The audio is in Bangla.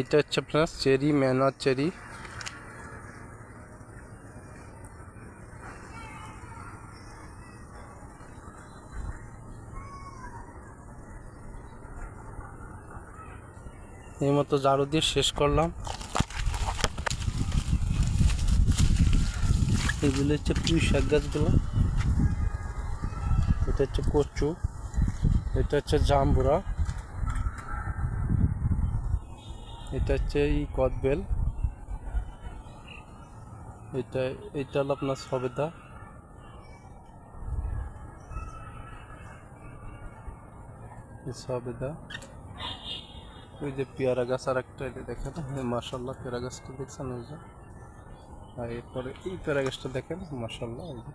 এটা হচ্ছে আপনার চেরি, ম্যানার চেরি। এই মতো ঝাড়ু দিয়ে শেষ করলাম। এগুলো হচ্ছে পুঁই শাক গাছগুলো। এটা হচ্ছে কচু। এটা হচ্ছে জাম্বুরা এটা হচ্ছে এই কদবেল এটা এটা হলো আপনার সবেদা। সবেদা। ওই যে পেয়ারা গাছ আর একটা যে দেখেন মার্শাল্লাহ পেয়ারা গাছটা দেখছেন ওই যে। আর এরপরে এই পেয়ারা গাছটা দেখেন মার্শাল্লাহ এই যে।